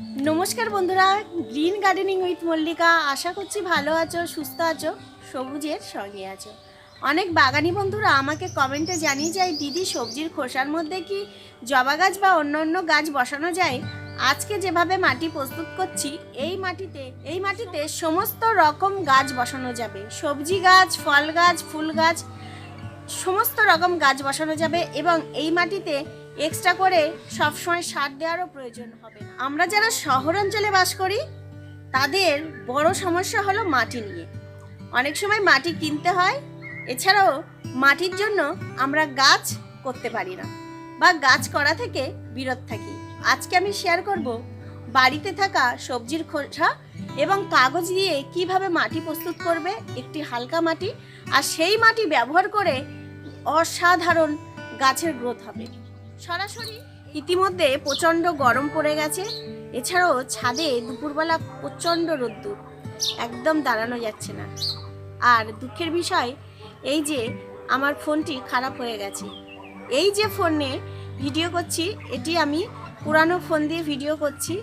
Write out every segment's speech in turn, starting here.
নমস্কার বন্ধুরা, green gardening with Mallika. আশা করছি ভালো আছো, সুস্থ আছো, সবুজের সঙ্গে আছো। অনেক বাগানি বন্ধুরা আমাকে কমেন্টে জানিয়ে যায়, দিদি, সবজির খোসার মধ্যে কি জবা গাছ বা অন্য অন্য গাছ বসানো যায়? আজকে যেভাবে মাটি প্রস্তুত করছি, এই মাটিতে এই মাটিতে সমস্ত রকম গাছ বসানো যাবে। সবজি গাছ, ফল গাছ, ফুল গাছ, সমস্ত রকম গাছ বসানো যাবে এবং এই মাটিতে এক্সট্রা করে সবসময় সার দেওয়ারও প্রয়োজন হবে আমরা যারা শহর অঞ্চলে বাস করি, তাদের বড় সমস্যা হলো মাটি নিয়ে। অনেক সময় মাটি কিনতে হয়, এছাড়াও মাটির জন্য আমরা গাছ করতে পারি না বা গাছ করা থেকে বিরত থাকি। আজকে আমি শেয়ার করব বাড়িতে থাকা সবজির খোসা এবং কাগজ দিয়ে কীভাবে মাটি প্রস্তুত করবে একটি হালকা মাটি, আর সেই মাটি ব্যবহার করে অসাধারণ গাছের গ্রোথ হবে। সরাসরি? ইতিমধ্যে প্রচণ্ড গরম পড়ে গেছে। এছাড়াও ছাদে দুপুরবেলা প্রচণ্ড রোদ্দুর। একদম দাঁড়ানো যাচ্ছে না। আর দুঃখের বিষয়, এই যে আমার ফোনটি খারাপ হয়ে গেছে। এই যে ফোনে ভিডিও করছি, এটি আমি পুরানো ফোন দিয়ে ভিডিও করছি।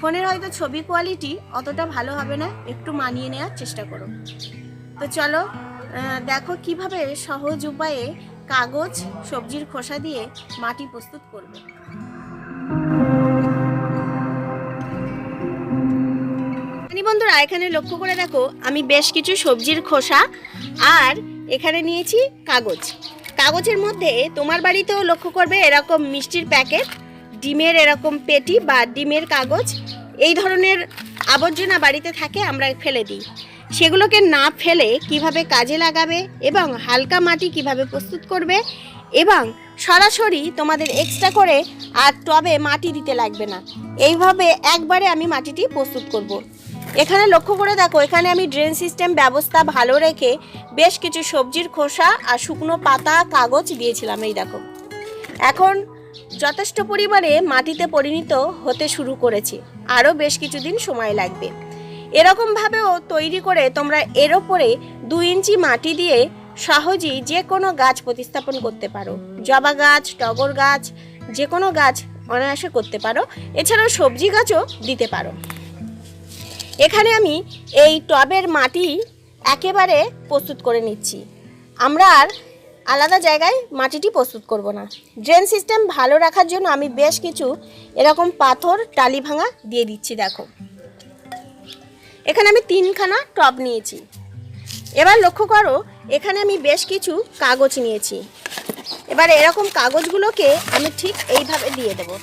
ফোনের হয়তো ছবি কোয়ালিটি অতটা ভালো হবে না, একটু মানিয়ে নেওয়ার চেষ্টা করো। তো চলো দেখো কীভাবে সহজ উপায়ে কাগজ, সবজির খোসা দিয়ে মাটি প্রস্তুত করবে। বন্ধুরা, এখানে লক্ষ্য করে দেখো, আমি বেশ কিছু সবজির খোসা আর এখানে নিয়েছি কাগজ। কাগজের মধ্যে তোমার বাড়িতেও লক্ষ্য করবে এরকম মিষ্টির প্যাকেট, ডিমের এরকম পেটি বা ডিমের কাগজ। এই ধরনের আবর্জনা বাড়িতে থাকে, আমরা ফেলে দিই। সেগুলোকে না ফেলে কীভাবে কাজে লাগাবে এবং হালকা মাটি কীভাবে প্রস্তুত করবে এবং সরাসরি তোমাদের এক্সট্রা করে আর টবে মাটি দিতে লাগবে না। এইভাবে একবারে আমি মাটিটি প্রস্তুত করব। এখানে লক্ষ্য করে দেখো, এখানে আমি ড্রেন সিস্টেম ব্যবস্থা ভালো রেখে বেশ কিছু সবজির খোসা আর শুকনো পাতা, কাগজ দিয়েছিলাম, এই দেখো। এখন যথেষ্ট পরিমাণে মাটিতে পরিণত হতে শুরু করেছে। আরও বেশ কিছুদিন সময় লাগবে। এরকমভাবেও তৈরি করে তোমরা এর ওপরে দু ইঞ্চি মাটি দিয়ে সহজেই যে কোনো গাছ প্রতিস্থাপন করতে পারো। জবা গাছ, টগর গাছ যে কোনো গাছ অনায়াসে করতে পারো। এছাড়াও সবজি গাছও দিতে পারো। এখানে আমি এই টবের মাটি একেবারে প্রস্তুত করে নিচ্ছি। আমরা আর আলাদা জায়গায় মাটিটি প্রস্তুত করব না। ড্রেন সিস্টেম ভালো রাখার জন্য আমি বেশ কিছু এরকম পাথর, টালি ভাঙা দিয়ে দিচ্ছি, দেখো। এখানে আমি তিনখানা টব নিয়েছি। এবার লক্ষ্য করো, এখানে আমি বেশ কিছু কাগজ নিয়েছি। এবার এরকম কাগজগুলোকে আমি ঠিক এইভাবে দিয়ে দেবো।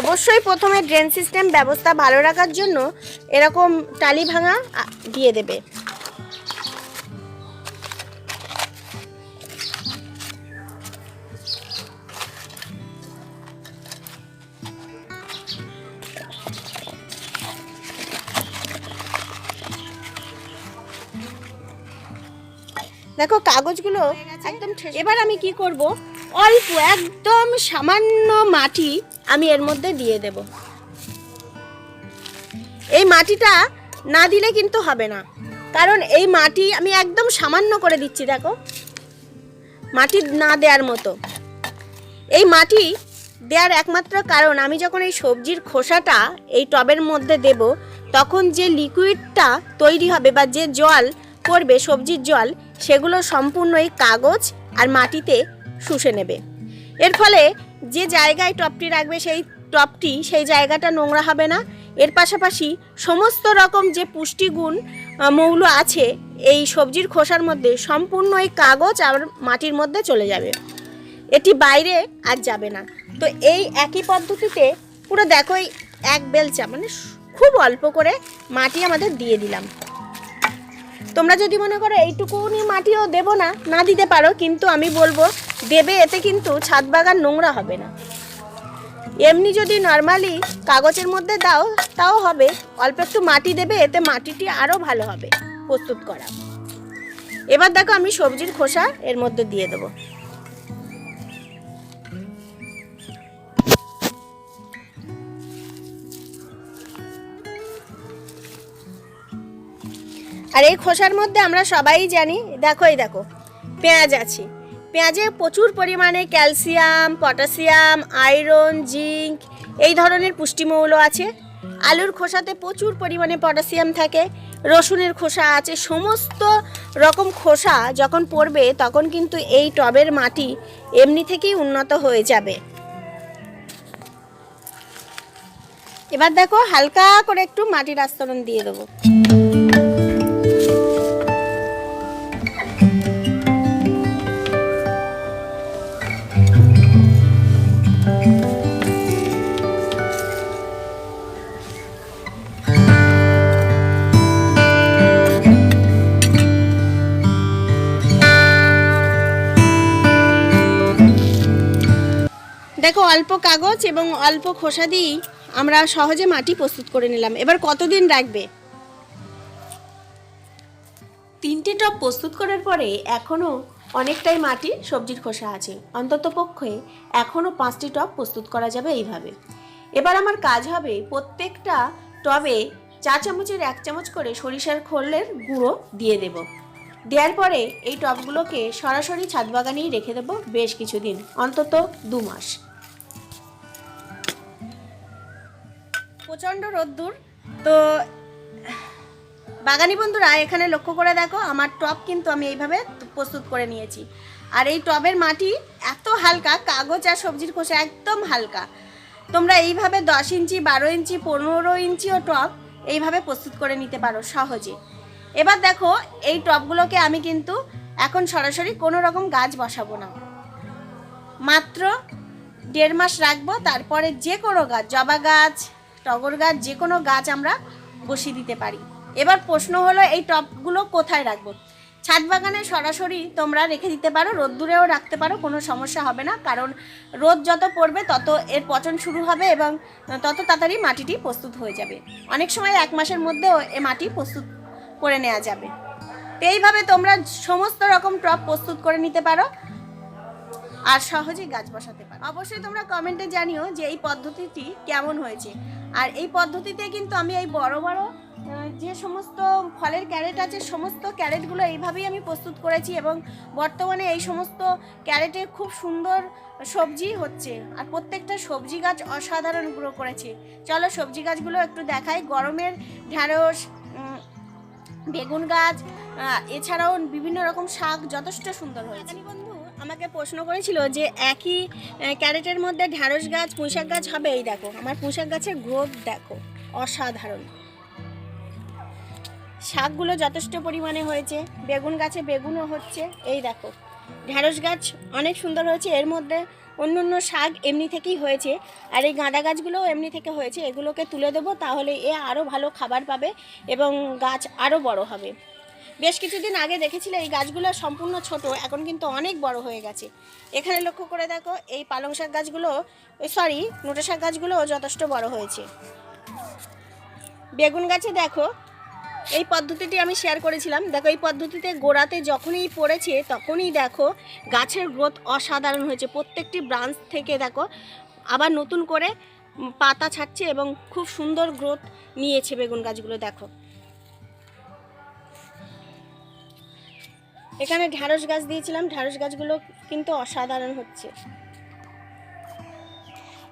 অবশ্যই প্রথমে ড্রেন সিস্টেম ব্যবস্থা ভালো রাখার জন্য এরকম টালি ভাঙা দিয়ে দেবে। দেখো কাগজগুলো একদম এবার আমি কি করব? অল্প একদম সামান্য মাটি আমি এর মধ্যে দিয়ে দেব। এই মাটিটা না দিলে কিন্তু হবে না। কারণ এই মাটি আমি একদম সামান্য করে দিচ্ছি দেখো। মাটি না দেওয়ার মতো। এই মাটি দেওয়ার একমাত্র কারণ আমি যখন এই সবজির খোসাটা এই টবের মধ্যে দেব তখন যে লিকুইডটা তৈরি হবে বা যে জল পড়বে সবজির জল সেগুলো সম্পূর্ণ এই কাগজ আর মাটিতে শুষে নেবে। এর ফলে যে জায়গায় টপটি রাখবে সেই টপটি, সেই জায়গাটা নোংরা হবে না। এর পাশাপাশি সমস্ত রকম যে পুষ্টিগুণ মৌল আছে, এই সবজির খোসার মধ্যে সম্পূর্ণ এই কাগজ আর মাটির মধ্যে চলে যাবে। এটি বাইরে আর যাবে না। তো এই একই পদ্ধতিতে পুরো দেখো এক বেলচা মানে খুব অল্প করে মাটি আমাদের দিয়ে দিলাম। তোমরা যদি মনে করো এইটুকুনি মাটিও দেব না না দিতে পারো, কিন্তু আমি বলব, দেবে এতে কিন্তু ছাদ বাগান নোংরা হবে না। এমনি যদি নর্মালি কাগজের মধ্যে দাও, তাও হবে, অল্প একটু মাটি দেবে, এতে মাটিটি আরও ভালো হবে, প্রস্তুত করা। এবার দেখো আমি সবজির খোসা এর মধ্যে দিয়ে দেবো। আর এই খোসার মধ্যে আমরা সবাই জানি, দেখো এই দেখো, পেঁয়াজ আছে। পেঁয়াজে প্রচুর পরিমাণে ক্যালসিয়াম, পটাশিয়াম, আয়রন, জিঙ্ক, এই ধরনের পুষ্টিমৌল আছে। আলুর খোসাতে প্রচুর পরিমাণে পটাশিয়াম থাকে, রসুনের খোসা আছে, সমস্ত রকম খোসা যখন পড়বে তখন কিন্তু এই টবের মাটি এমনি থেকেই উন্নত হয়ে যাবে। এবার দেখো হালকা করে একটু মাটির আস্তরণ দিয়ে দেবো। দেখো, অল্প কাগজ এবং অল্প খোসা দিয়েই আমরা সহজে মাটি প্রস্তুত করে নিলাম। এবার কতদিন রাখবে? তিনটে টব প্রস্তুত করার পরে এখনও অনেকটাই মাটি সবজির খোসা আছে। অন্তত পক্ষে এখনও পাঁচটি টব প্রস্তুত করা যাবে এইভাবে। এবার আমার কাজ হবে প্রত্যেকটা টবে চা চামচের এক চামচ করে সরিষার খোলের গুঁড়ো দিয়ে দেব। দেওয়ার পরে এই টবগুলোকে সরাসরি ছাদ বাগানেই রেখে দেবো বেশ কিছুদিন, অন্তত দু মাস। প্রচণ্ড রোদ্দুর। তো, বাগানি বন্ধুরা, এখানে লক্ষ্য করে দেখো, আমার টব কিন্তু আমি এইভাবে প্রস্তুত করে নিয়েছি। আর এই টবের মাটি এত হালকা, কাগজ আর সবজির খোসা একদম হালকা। তোমরা এইভাবে দশ ইঞ্চি, বারো ইঞ্চি, পনেরো ইঞ্চিও টব এইভাবে প্রস্তুত করে নিতে পারো সহজে। এবার দেখো, এই টবগুলোকে আমি কিন্তু এখন সরাসরি কোনো রকম গাছ বসাবো না। মাত্র দেড় মাস রাখব, তারপরে যে কোনো গাছ, জবা গাছ টগর গাছ যে কোনো গাছ আমরা বসিয়ে দিতে পারি। এবার প্রশ্ন হলো, এই টবগুলো কোথায় রাখব? ছাদ বাগানে সরাসরি তোমরা রেখে দিতে পারো, রোদ্দুরেও রাখতে পারো, কোনো সমস্যা হবে না, কারণ রোদ যত পড়বে, তত এর পচন শুরু হবে এবং তত তাড়াতাড়ি মাটিটি প্রস্তুত হয়ে যাবে। অনেক সময় এক মাসের মধ্যেও এ মাটি প্রস্তুত করে নেওয়া যাবে। তো এইভাবে তোমরা সমস্ত রকম টব প্রস্তুত করে নিতে পারো আর সহজেই গাছ বসাতে পারো। অবশ্যই তোমরা কমেন্টে জানিও যে এই পদ্ধতিটি কেমন হয়েছে। আর এই পদ্ধতিতে কিন্তু আমি এই বড় বড় যে সমস্ত ফলের ক্যারেট আছে, সমস্ত ক্যারেটগুলো এইভাবেই আমি প্রস্তুত করেছি এবং বর্তমানে এই সমস্ত ক্যারেটে খুব সুন্দর সবজি হচ্ছে আর প্রত্যেকটা সবজি গাছ অসাধারণ গ্রো করেছে। চলো সবজি গাছগুলো একটু দেখাই। গরমের ঢ্যাঁড়স বেগুন গাছ এছাড়াও বিভিন্ন রকম শাক যথেষ্ট সুন্দর হয়েছে। বন্ধু আমাকে প্রশ্ন করেছিল যে একই ক্যারেটের মধ্যে ঢ্যাঁড়স গাছ, পুঁইশাক গাছ হবে? এই দেখো, আমার পুঁইশাক গাছের গ্রোথ দেখো, অসাধারণ। শাকগুলো যথেষ্ট পরিমাণে হয়েছে, বেগুন গাছে বেগুনও হচ্ছে, এই দেখো। ঢ্যাঁড়স গাছ অনেক সুন্দর হয়েছে, এর মধ্যে অন্য অন্য শাক এমনি থেকেই হয়েছে, আর এই গাঁদা গাছগুলোও এমনি থেকে হয়েছে, এগুলোকে তুলে দেবো, তাহলে এ আরও ভালো খাবার পাবে এবং গাছ আরও বড় হবে। বেশ কিছুদিন আগে দেখেছিলে এই গাছগুলো সম্পূর্ণ ছোট, এখন কিন্তু অনেক বড় হয়ে গেছে। এখানে লক্ষ্য করে দেখো, এই পালং শাক গাছগুলো সরি নোটা শাক গাছগুলো যথেষ্ট বড় হয়েছে। বেগুন গাছে দেখো, এই পদ্ধতিটি আমি শেয়ার করেছিলাম। দেখো, এই পদ্ধতিতে গোড়াতে যখনই পড়েছে, তখনই দেখো গাছের গ্রোথ অসাধারণ হয়েছে। প্রত্যেকটি ব্রাঞ্চ থেকে দেখো, আবার নতুন করে পাতা ছাড়ছে এবং খুব সুন্দর গ্রোথ নিয়েছে বেগুন গাছগুলো, দেখো। এখানে ঢ্যাঁড়স গাছ দিয়েছিলাম, ঢ্যাঁড়স গাছগুলো কিন্তু অসাধারণ হচ্ছে।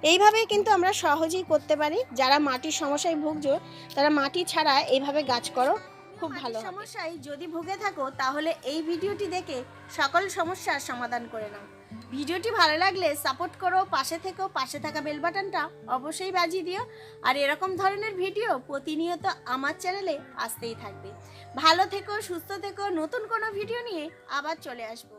এইভাবে কিন্তু আমরা সহজেই করতে পারি। যারা মাটির সমস্যায় ভুগছ, তারা মাটি ছাড়া এইভাবে গাছ করো। খুব ভালো সমস্যায় যদি ভুগে থাকো তাহলে এই ভিডিওটি দেখে সকল সমস্যার সমাধান করে নাও। ভিডিওটি ভালো লাগলে সাপোর্ট করো পাশে থেকো পাশে থাকা বেল বাটনটা অবশ্যই বাজিয়ে দিও। আর এরকম ধরনের ভিডিও প্রতিনিয়ত আমার চ্যানেলে আসতেই থাকবে। ভালো থেকো সুস্থ থেকো নতুন কোনো ভিডিও নিয়ে আবার চলে আসব।